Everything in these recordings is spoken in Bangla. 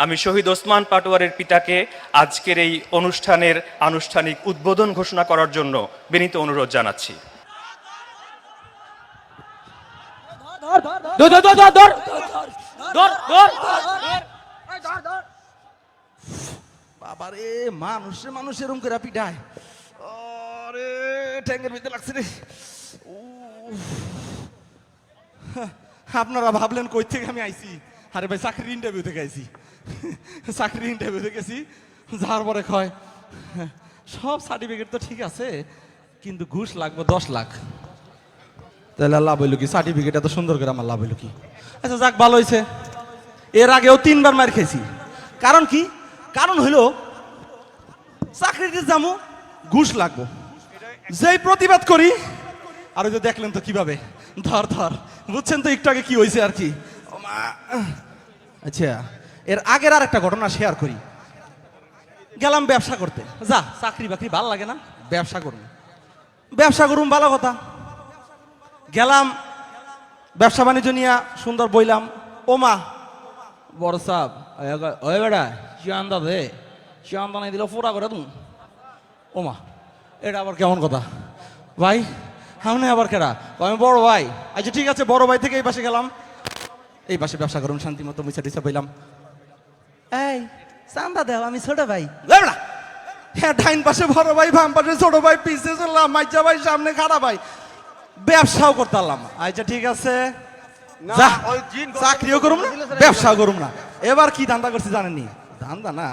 আমি শহীদ ওসমান পাটোয়ারের পিতাকে আজকের এই অনুষ্ঠানের আনুষ্ঠানিক উদ্বোধন ঘোষণা করার জন্য বিনীত অনুরোধ জানাচ্ছি ধর ধর ধর ধর ধর ধর ধর বাবারে মানুষ রে মানুষ এরম করে পিটায় আরে ট্যাঙ্কের ভিতরে লাগছে রে। আপনারা ভাবলেন কই থেকে আমি আইছি আরে ভাই চাকরির ইন্টারভিউ থেকে আইছি চাকরির ইন্টারভিউ গেছি যার পরে কয়, সব সার্টিফিকেট তো ঠিক আছে, কিন্তু ঘুষ লাগবে দশ লাখ। তাহলে লাভ হইল কি? সার্টিফিকেট এত সুন্দর করে আমার লাভ হইল কি? আচ্ছা যাক, ভালো হয়েছে এর আগেও তিনবার মার খেয়েছি। কারণ কি? কারণ হইল, চাকরিতে যাব ঘুষ লাগবো। যেই প্রতিবাদ করি, আর ওই যে দেখলেন তো কীভাবে? ধর ধর, বুঝছেন তো একটু আগে কি হয়েছে আর কি? আচ্ছা। এর আগের আর একটা ঘটনা শেয়ার করি। গেলাম ব্যবসা করতে। যা, চাকরি বাকরি ভালো লাগে না? ব্যবসা করুন। ব্যবসা করুন ভালো কথা। গেলাম, ব্যবসা বাণিজ্য নিয়ে সুন্দর বইলাম। ও মা। বড় সাহ ওই বেড়া চিয়ান্দা দে চিয়ান্দা নাই দিলে ফোরা করে তুমি ও মা, এটা আবার কেমন কথা? ভাই আমি আবার কেডা? আমি বড় ভাই। আচ্ছা ঠিক আছে, বড় ভাই থেকে এই পাশে গেলাম। এই পাশে ব্যবসা করুন শান্তি মতো মুছা টিসা বইলাম। এই চান্দা দেও আমি ছোট ভাই। বেড়া হ্যাঁ ডাইন পাশে বড় ভাই বাম পাশে ছোট ভাই পিছে চললাম মাইজা ভাই সামনে খাড়া ভাই। ব্যবসাও করতে পারলাম আচ্ছা ঠিক আছে। যা, চাকরিও করুম না ব্যবসাও করুম না। এবার কি ধান্দা করছি জানেননি? ধান্দা না।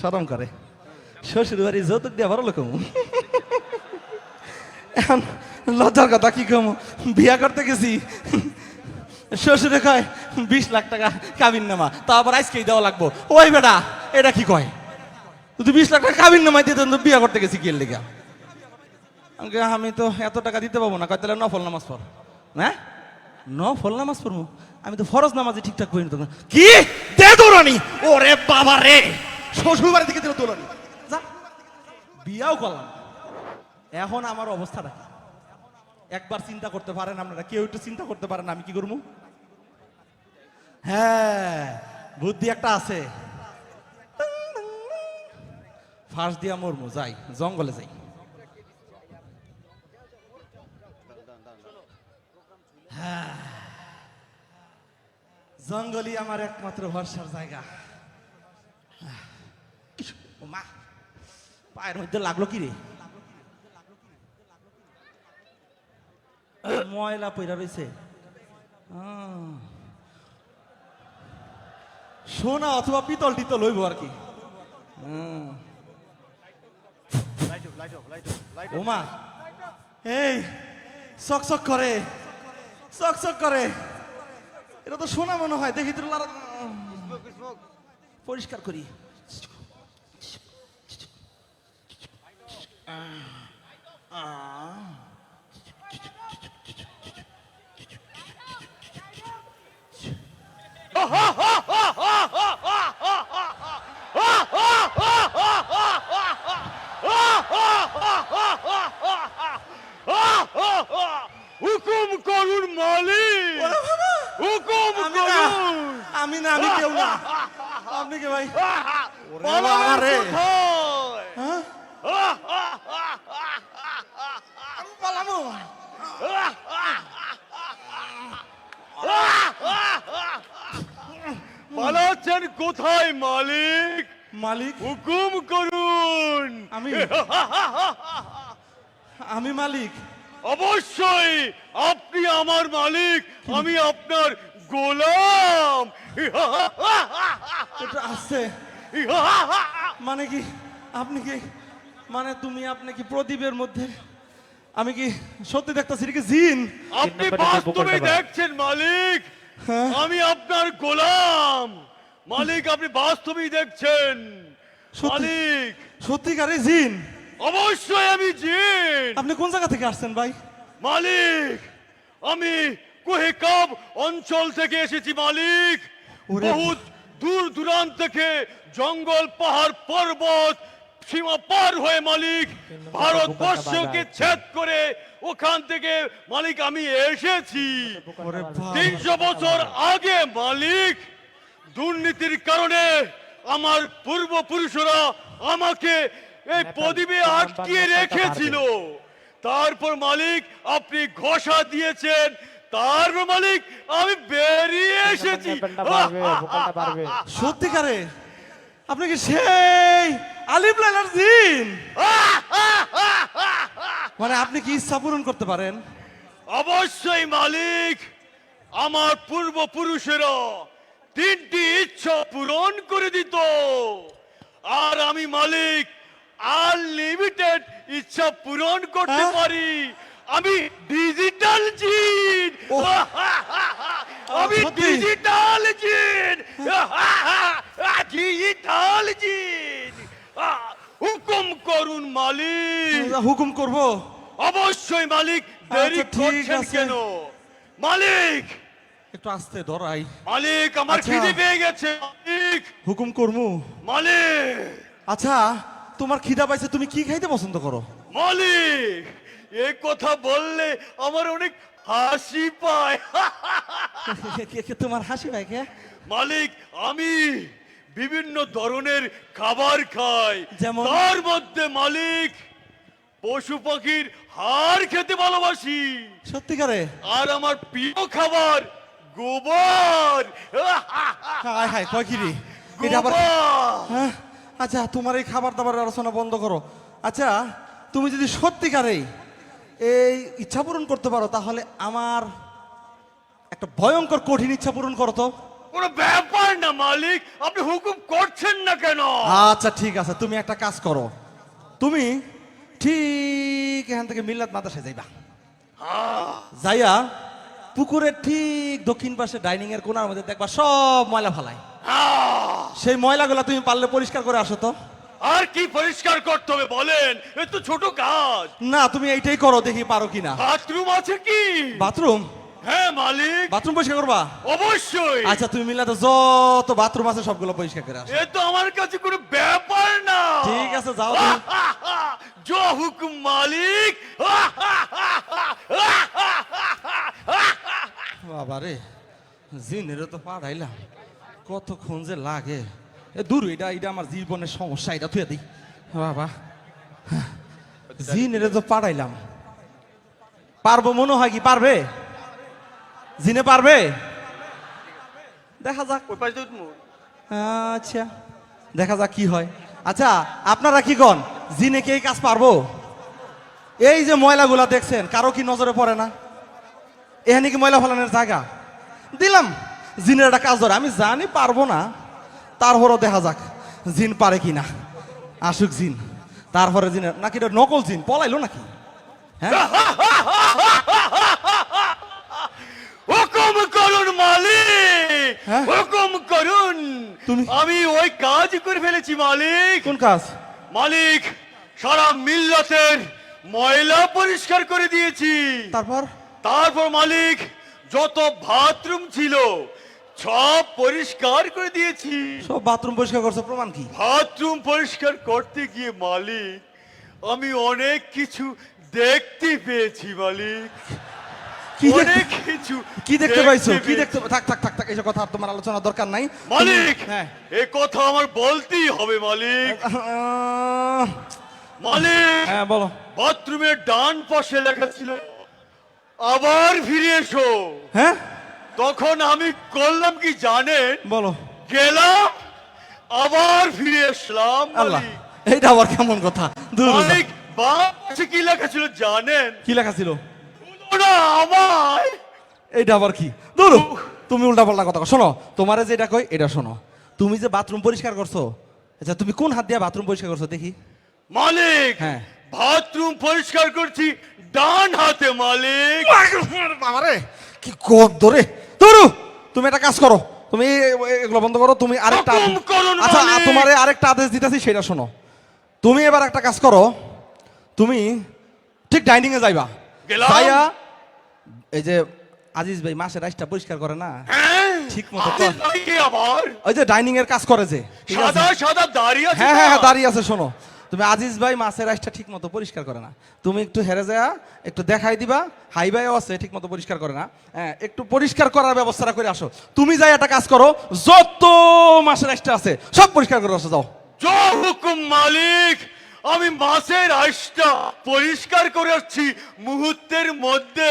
সরম করে। শ্বশুর বাড়ি যৌতুক দিয়ে বড় লোক এখন লজ্জার কথা কি কম? বিয়া করতে গেছি। শ্বশুরে কয়, বিশ লাখ টাকা কাবিন নামা তা আবার আজকেই দেওয়া লাগবো। ওই বেটা, এটা কি কয়? তুই বিশ লাখ টাকা কাবিন নামাই দিয়ে তো বিয়া করতে গেছি কি লেগে? আমি তো এত টাকা দিতে পাবো না। কয়, তাহলে নফল নামাজ পড়। হ্যাঁ? নফল নামাজ পড়ব? আমি তো ফরজ নামাজে ঠিকঠাক করি না। কি? দে দৌড়ানি। ওরে বাবা রে! শ্বশুর বাড়ি থেকে দিল যা, বিয়াও করলাম। এখন আমার অবস্থাটা একবার চিন্তা করতে পারেন আপনারা। কেউ একটু চিন্তা করতে পারেন আমি কি করব? হ্যাঁ বুদ্ধি একটা আছে। ফাঁস দিয়া মরমু যাই জঙ্গলে যাই। হ্যাঁ। জঙ্গলই আমার একমাত্র ভরসার জায়গা। মা পায়ের মধ্যে লাগল কি রে? ময়লা পইরা রয়েছে আহ। সোনা অথবা পিতল টিতল হইব আর কি। ওমা এই, চক চক করে। চক চক করে। এটা তো সোনা মনে হয়, দেখি তো পরিষ্কার করি। হুকুম করুন মালিক ওরে বাবা! হুকুম আমি না করুন আমি না আমি কেউ না আপনি কে ভাই ওরে বাবা পালাবেন রে। কোথায়? হ্যাঁ আমি পালামো পালাচ্ছেন কোথায় মালিক? মালিক? হুকুম করুন। আমি? আমি মালিক। অবশ্যই আপনি আমার মালিক আমি আপনার গোলাম। এটা আছে। মানে কি? আপনি কি? মানে তুমি আপনি কি প্রদীপের মধ্যে? আমি কি সত্যি দেখতেছি? কি জিন? আপনি বাস্তবে দেখছেন মালিক? আমি আপনার গোলাম। মালিক আপনি বাস্তবেই দেখছেন। মালিক। সত্যিকারে জিন? অবশ্যই আমি জিন। আপনি কোন জায়গা থেকে আসছেন ভাই? মালিক আমি কোহেকাব অঞ্চল থেকে এসেছি মালিক। বহুত দূর দূরান্ত থেকে জঙ্গল পাহাড় পর্বত সীমা পার হয়ে মালিক ভারতবর্ষকে ছেদ করে ওখান থেকে মালিক আমি এসেছি। তিনশো বছর আগে মালিক দুর্নীতির কারণে আমার পূর্বপুরুষরা আমাকে এই প্রদীপে আটকিয়ে রেখেছিল। তারপর মালিক আপনি ঘষা দিয়েছেন। তারপর মালিক আমি বেরিয়ে এসেছি। সত্যিকারে? আপনি কি সেই আলিফ লাইলার জিন মানে আপনি কি ইচ্ছা পূরণ করতে পারেন? অবশ্যই মালিক আমার পূর্বপুরুষেরা তিনটি ইচ্ছা পূরণ করে দিত। আর আমি মালিক আনলিমিটেড ইচ্ছা পূরণ করতে হ্যাঁ? পারি। আমি ডিজিটাল জিন। আমি ডিজিটাল জিন। আহ, হুকুম করুন মালিক। হুকুম করব। অবশ্যই মালিক দেরি আচ্ছা, ঠিক করছেন কেন? মালিক! একটু আস্তে ধরাই। মালিক আমার আচ্ছা। খিদে পেয়ে গেছে মালিক। হুকুম করমু মালিক! আচ্ছা তোমার খিদা পাইছে তুমি কি খাইতে পছন্দ করো? মালিক এই কথা বললে আমার অনেক হাসি পায়। তোমার হাসি পাই কে? মালিক আমি বিভিন্ন ধরনের খাবার খাই যেমন? তার মধ্যে মালিক পশু পাখির হাড় খেতে ভালোবাসি। সত্যিকারে? আর আমার প্রিয় খাবার গোবর। হাই হাই কয় কি রে এটা আবার হ্যাঁ? আচ্ছা তোমার এই খাবার দাবার আলোচনা বন্ধ করো। আচ্ছা তুমি যদি সত্যিকারে এই ইচ্ছা পূরণ করতে পারো তাহলে আমার একটা ভয়ঙ্কর কঠিন ইচ্ছা পূরণ করো তো। কোনো ব্যাপার না মালিক। আপনি হুকুম করছেন না কেন? আচ্ছা ঠিক আছে তুমি একটা কাজ করো। তুমি ঠিক এখান থেকে মিল্লাত মাদ্রাসায় যাইবা। যাইয়া পুকুরের ঠিক দক্ষিণ পাশে ডাইনিং এর কোনার মধ্যে দেখবা সব ময়লা ফালাই আহ, সেই ময়লাগুলো তুমি পারলে পরিষ্কার করে আসো তো। আর কি পরিষ্কার করতে হবে বলেন? এ তো ছোট কাজ। না তুমি এইটাই করো দেখি পারো কিনা। বাথরুম আছে কি? বাথরুম? হ্যাঁ মালিক। বাথরুম পরিষ্কার করবা? অবশ্যই। আচ্ছা তুমি মিলাতে যত বাথরুম আছে সবগুলো পরিষ্কার করে আসো। এ তো আমার কাছে কোনো ব্যাপার না। ঠিক আছে যাও তুমি। জো হুকুম মালিক। বাবা রে জিনেরও তো পাঠাইলাম কতক্ষণ যে লাগে। এ দূর এটা এটা আমার জীবনের সমস্যা এটা তুই দিই। বাবা জিনেরে তো পাঠাইলাম পারব মনে হয় কি পারবে? জিনে পারবে? দেখা যাক আচ্ছা দেখা যাক কি হয়। আচ্ছা আপনারা কি কন? জিনে কি এই কাজ পারব? এই যে ময়লাগুলা দেখছেন কারও কি নজরে পড়ে না? এখানে কি ময়লা ফেলানোর জায়গা? দিলাম জিনের একটা কাজ ধরে। আমি জানি পারব না তারপরও দেখা যাক জিন পারে কি না। আসুক জিন তারপরে জিনের নাকি এটা নকল জিন? পলাইলো নাকি? হ্যাঁ হুকুম করুন মালিক। হ্যাঁ? হুকুম করুন। তুমি- আমি ওই কাজ করে ফেলেছি মালিক। কোন কাজ? মালিক সারা মিল্লাতের ময়লা পরিষ্কার করে দিয়েছি। তারপর? তারপর মালিক যত বাথরুম ছিল সব পরিষ্কার করে দিয়েছি। সব বাথরুম পরিষ্কার করছ প্রমাণ কি? বাথরুম পরিষ্কার করতে গিয়ে মালিক আমি অনেক কিছু দেখতে পেয়েছি মালিক। কি অনেক কিছু কি দেখতে পাইছো? কি দেখতে থাক থাক থাক থাক এইসব কথা আর তোমার আলোচনা দরকার নাই। মালিক হ্যাঁ। কথা আমার বলতেই হবে মালিক। মালিক হ্যাঁ বলো। বাথরুমের ডান পাশে লেখা ছিল আবার ফিরে এসো। হ্যাঁ? তখন আমি করলাম কি জানেন? বলো। গেলাম আবার ফিরে আল্লাহ মালিক। এইটা আবার কেমন কথা। মালিক বাম পাশে কি লেখা ছিল জানেন? কি লেখা ছিল? আমায়। এইটা আবার কি? দূর তুমি উল্টা পাল্টা কথা। শোনো তোমারে যেটা কই এটা শোনো। তুমি যে বাথরুম পরিষ্কার করছ আচ্ছা তুমি কোন হাত দিয়ে বাথরুম পরিষ্কার করছ দেখি। মালিক হ্যাঁ। বাথরুম পরিষ্কার করছি ডান হাতে মালিক। বাবারে কি গন্ধ রে ধরু তুমি একটা কাজ করো তুমি এগুলো বন্ধ করো তুমি আরেকটা আচ্ছা। তোমারে আরেকটা আদেশ দিতেছি সেটা শোনো। তুমি এবার একটা কাজ করো তুমি ঠিক ডাইনিং এ যাইবা। যাইয়া এই যে আজিজ ভাই মাসের রাইসটা পরিষ্কার করে না? হ্যাঁ। ঠিক মতো আবার? ওই যে ডাইনিং এর কাজ করে যে। আছে? সাদা সাদা দাঁড়িয়ে হ্যাঁ হ্যাঁ হ্যাঁ দাঁড়িয়ে আছে শোনো। তুমি আজিজ ভাই মাছের রাইসটা ঠিক মতো পরিষ্কার করে না। তুমি একটু হেরে যা একটু দেখাই দিবা। হাই ভাইও আছে ঠিক মতো পরিষ্কার করে না। হ্যাঁ একটু পরিষ্কার করার ব্যবস্থাটা করে আসো। তুমি যাই একটা কাজ করো যত মাছের রাইসটা আছে সব পরিষ্কার করে আসো যাও। হুকুম মালিক! আমি মাছের আইসটা পরিষ্কার করে আসছি মুহূর্তের মধ্যে।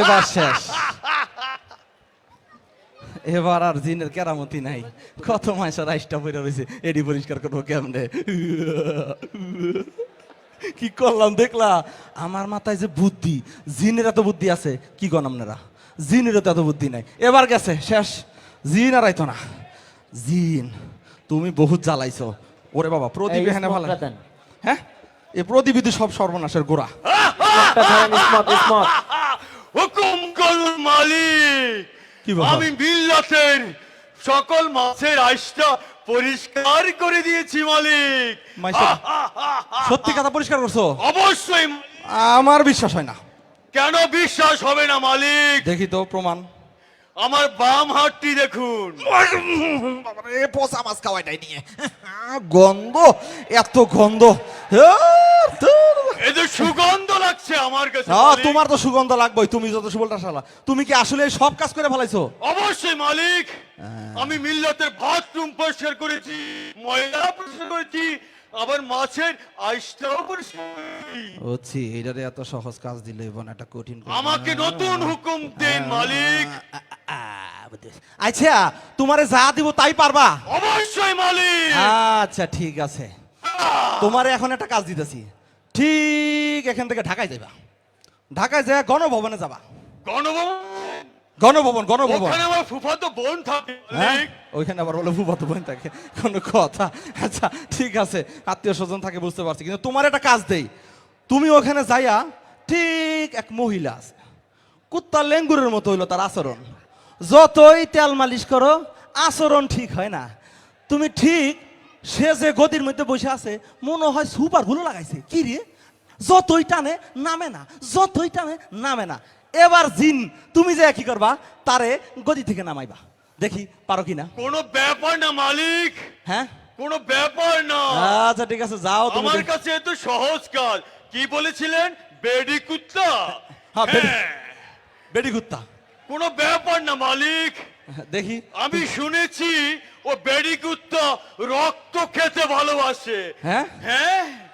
এবার শেষ। এবার আর জিনের কেরামতি নাই। কত মাসের রাইসটা পড়ে রয়েছে এডি পরিষ্কার করব কেমনে? কি করলাম দেখলা? আমার মাথায় যে বুদ্ধি, জিনের এত বুদ্ধি আছে, কি কন আপনারা? জিনের তো এত বুদ্ধি নাই। এবার গেছে, শেষ। জিন আর আইতো না। জিন। তুমি বহুত জ্বালাইছো। ওরে বাবা প্রদীপ এখানে ভালো। হ্যাঁ? এ প্রদীপই সব সর্বনাশের গোড়া। হুকুম করুন মালিক? আমি মিল্লাতের সকল মাছের আইসটা পরিষ্কার করে দিয়েছি মালিক। মাইসা- সত্যি কথা পরিষ্কার করছ? অবশ্যই। আমার বিশ্বাস হয় না। কেন বিশ্বাস হবে না মালিক? দেখি তো প্রমাণ। আমার বাম হাতটি দেখুন। পচা মাছ খাওয়াইটাই নিয়ে। গন্ধ এত গন্ধ। এই যে সুগন্ধ লাগছে আমার কাছে হ্যাঁ তোমার তো সুগন্ধ লাগবেই তুমি যত সুবলটা শালা। তুমি কি আসলে সব কাজ করে ফেলাইছো? অবশ্যই মালিক। আমি মিল্লাতের বাথরুম পরিষ্কার করেছি ময়লা পরিষ্কার করেছি আবার মাছের আইসটাও পরিষ্কার। এটারে এত সহজ কাজ দিলে বোন একটা কঠিন কাজ। আমাকে নতুন হুকুম দেন মালিক। আচ্ছা তোমারে যা দিব তাই পারবা? অবশ্যই মালিক। আচ্ছা ঠিক আছে। তোমারে এখন একটা কাজ দিতেছি। ঠিক এখান থেকে ঢাকায় যাবা ঢাকায় যায় গণভবনে যাবা। গণভবন? গণভবন গণভবন। ওখানে আমার ফুফাতো বোন থাকে। হ্যাঁ? ওইখানে আবার বলে ভূপাত বোন থাকে। কোনো কথা। আচ্ছা ঠিক আছে। আত্মীয় স্বজন থাকে বুঝতে পারছি। কিন্তু তোমার একটা কাজ দেই। তুমি ওখানে যাইয়া ঠিক এক মহিলা আছে। কুত্তা লেঙ্গুরের মতো হইল তার আচরণ। যতই তেল মালিশ করো আচরণ ঠিক হয় না। তুমি ঠিক সে যে গদির মধ্যে বসে আছে মনে হয় সুপারগুলো লাগাইছে। কি রে? যতই টানে নামে না। যতই টানে নামে না। এবার জিন তুমি যে কি করবা তারে গদি থেকে নামাইবা। দেখি পারো কি না কোনো ব্যাপার না মালিক। হ্যাঁ? কোনো ব্যাপার না। আচ্ছা ঠিক আছে যাও আমার কাছে এত সহজ কাজ। কি বলেছিলেন? বেডি কুত্তা? হ্যাঁ, বেডি- হ্যাঁ, কুত্তা। কোনো ব্যাপার না মালিক। দেখি। আমি শুনেছি ও বেডি কুত্তা রক্ত খেতে ভালোবাসে। হ্যাঁ? হ্যাঁ?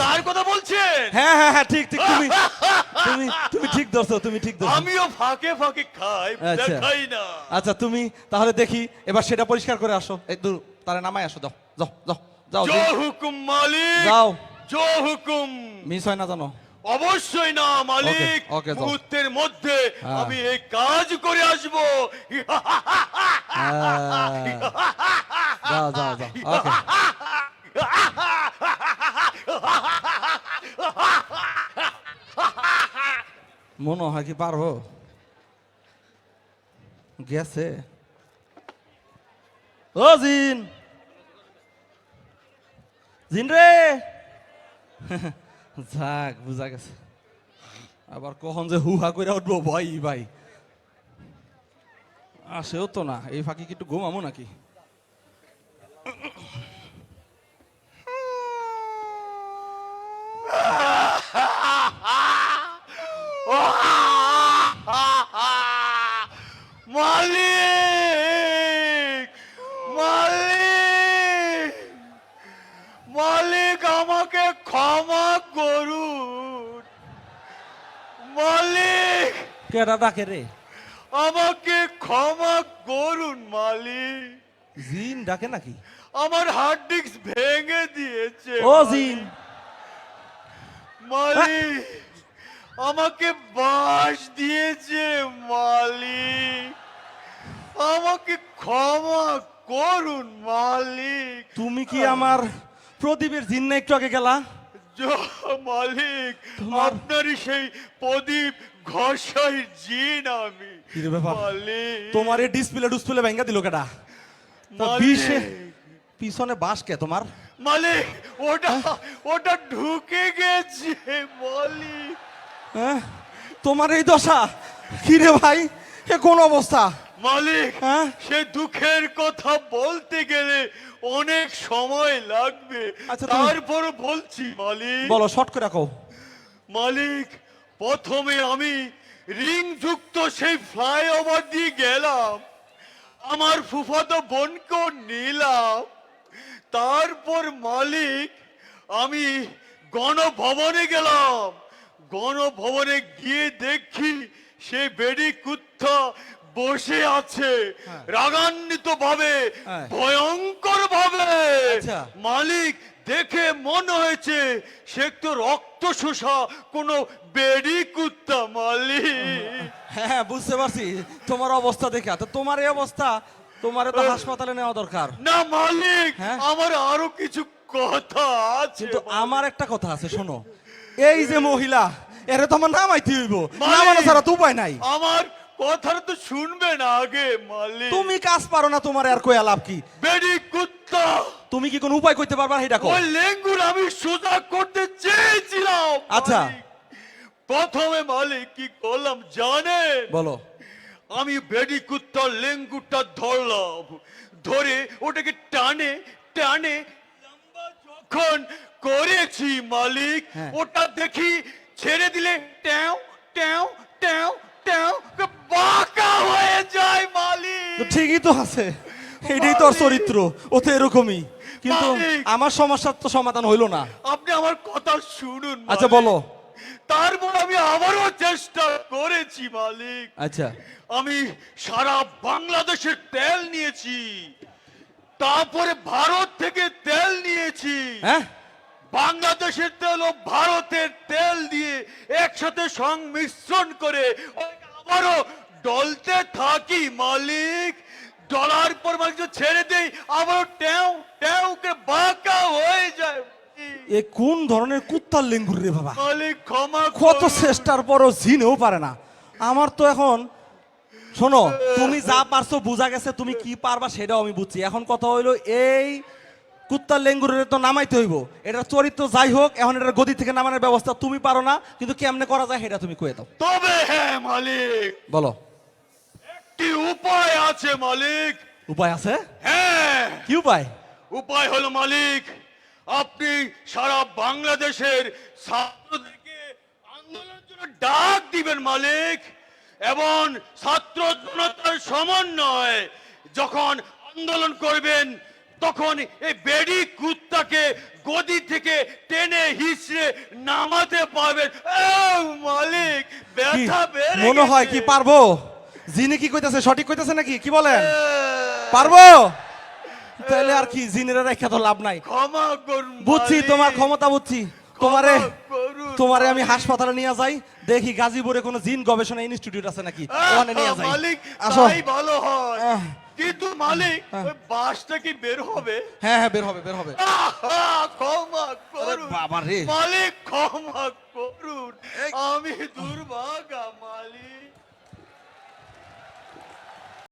তার কথা বলছেন? হ্যাঁ হ্যাঁ হ্যাঁ ঠিক ঠিক তুমি তুমি তুমি ঠিক ধরছো তুমি ঠিক ধরছো। আমিও ফাঁকে ফাঁকে খাই আচ্ছা। দেখাই না। আচ্ছা তুমি তাহলে দেখি এবার সেটা পরিষ্কার করে আসো। এই দূর তারে নামাই আসো যাও যাও যাও যাও জো হুকুম মালিক। যাও। জো হুকুম। মিস হয় না জানো? অবশ্যই না মালিক। মুহূর্তের মধ্যে হ্যাঁ। আমি এই কাজ করে আসব। যাও যাও যাও ওকে। মনে হয় কি পারব? গেছে। ও জিন। জিন রে। যাক, বুঝা গেছে। আবার কখন যে হুহা করে উঠবো? ভাই ভাই। আসেও তো না। এই ফাঁকি কি একটু ঘুমামো নাকি মালিক মালিক মালিক আমাকে ক্ষমা করুন মালিক কেডা ডাকে রে। আমাকে ক্ষমা করুন মালিক। জিন ডাকে নাকি? আমার হার্ড ডিস্ক ভেঙে দিয়েছে ও জিন। মালিক আমাকে বাস দিয়েছে মালিক। আমাকে ক্ষমা করুন মালিক। তুমি কি আমার প্রদীপের জিন না একটু আগে গেলা? মালিক আপনারই সেই প্রদীপ ঘষাই জিন আমি। কি ব্যাপার? মালিক। তোমার এই ডিসপ্লে ডিসপ্লে ভেঙ্গা দিল কেডা? তা মালিক। বিষে পিছনে বাস কে তোমার? মালিক ওটা ওটা ঢুকে গেছে মালিক। হ্যাঁ? তোমার এই দশা? কি রে ভাই এ কোন অবস্থা? মালিক হ্যাঁ? সে দুঃখের কথা বলতে গেলে অনেক সময় লাগবে। আচ্ছা, তুমি- তারপর বলছি মালিক। বলো শর্ট করে রাখো। মালিক প্রথমে আমি রিংযুক্ত সেই ফ্লাইওভার দিয়ে গেলাম। আমার ফুফাতো বোনকেও নিলাম। তারপর মালিক, আমি গণভবনে গেলাম। গণভবনে গিয়ে দেখি সে বেডি কুত্তা বসে আছে রাগান্বিত ভাবে হ্যাঁ। ভয়ঙ্কর ভাবে আচ্ছা। মালিক দেখে মনে হয়েছে সে তো রক্ত শোষা কোনো বেডি কুত্তা মালিক। হ্যাঁ বুঝতে পারছি। তোমার অবস্থা দেখা তো তোমার এই অবস্থা তোমার তো হাসপাতালে নেওয়া দরকার। না মালিক হ্যাঁ? আমার আরও কিছু কথা আছে কিন্তু আমার একটা কথা আছে শোনো। এই যে মহিলা এর তো আমার নামাইতে হইব! নামানো ছাড়া তো উপায় নাই। আমার কথাটা তো শুনবেন আগে মালিক। তুমি কাজ পারো না তোমার আর কই লাভ কি? বেডি কুত্তা। তুমি কি কোনো উপায় করতে পারবা সেটা কো ওই লেঙ্গুর আমি সোজা করতে চেয়েছিলাম আচ্ছা। প্রথমে মালিক কি করলাম জানেন? বলো। আমি বেডি কুত্তার লেঙ্গুরটা ধরলাম ধরে ওটাকে টানে টানে লম্বা যখন করেছি মালিক হ্যাঁ। ওটা দেখি ছেড়ে দিলে ট্যাও ট্যাও ট্যাও বাঁকা হয়ে যায় মালিক। ঠিকই তো আছে। এটাই তোর চরিত্র ও তো এরকমই। কিন্তু আমার সমস্যার তো সমাধান হইল না। আপনি আমার কথা শুনুন আচ্ছা বলো। তারপর আমি আবারও চেষ্টা করেছি মালিক। আচ্ছা। আমি সারা বাংলাদেশের তেল নিয়েছি তারপরে ভারত থেকে তেল নিয়েছি। হ্যাঁ? বাংলাদেশের তেল ও ভারতের তেল দিয়ে একসাথে সংমিশ্রণ করে আবারও ডলতে থাকি মালিক। ডলার পর মালিক ছেড়ে দেই আবারও ট্যাও ট্যাও করে বাঁকা হয়ে যায় এ কোন ধরনের কুত্তার লেঙ্গুর রে বাবা? মালিক ক্ষমা কত। চেষ্টার পরও জিনেও পারে না। আমার তো এখন শোনো তুমি যা পারছ বোঝা গেছে তুমি কি পারবা সেটাও আমি বুঝছি। এখন কথা হইল এই কুত্তার লেঙ্গুরের তো নামাইতে হইব। এটা চরিত্র যাই হোক এখন এটার গদি থেকে নামানোর ব্যবস্থা তুমি পারো না কিন্তু কেমনে করা যায় সেটা তুমি কয়ে দাও। তবে হ্যাঁ মালিক। বলো। কি উপায় আছে মালিক। উপায় আছে? হ্যাঁ। কি উপায়? উপায় হলো মালিক আপনি সারা বাংলাদেশের ছাত্রদেরকে আন্দোলনের জন্য ডাক দিবেন মালিক এবং ছাত্র জনতার সমন্বয় যখন আন্দোলন করবেন তখন এই বেডি কুত্তাকে গদি থেকে টেনে হিসড়ে নামাতে পারবেন মালিক ব্যথা বেড়ে মনে হয় কি পারব? জিনে কি কইতাছে সঠিক কইতাছে নাকি? কি বলেন? পারব? তাহলে আর কি জিনের রেখা তো লাভ নাই। ক্ষমা করুন বুঝছি তোমার ক্ষমতা বুঝছি। তোমারে তোমারে আমি হাসপাতালে নিয়ে যাই দেখি গাজীপুরে কোনো জিন গবেষণা ইনস্টিটিউট আছে নাকি? ওখানে নিয়ে যাই। মালিক আসো। ভালো হয়। কিন্তু মালিক হ্যাঁ, হ্যাঁ। বাসটা কি বের হবে? হ্যাঁ হ্যাঁ বের হবে বের হবে। ক্ষমা করুন। বাবা রে। মালিক ক্ষমা করুন। আমি দুর্ভাগা মালিক।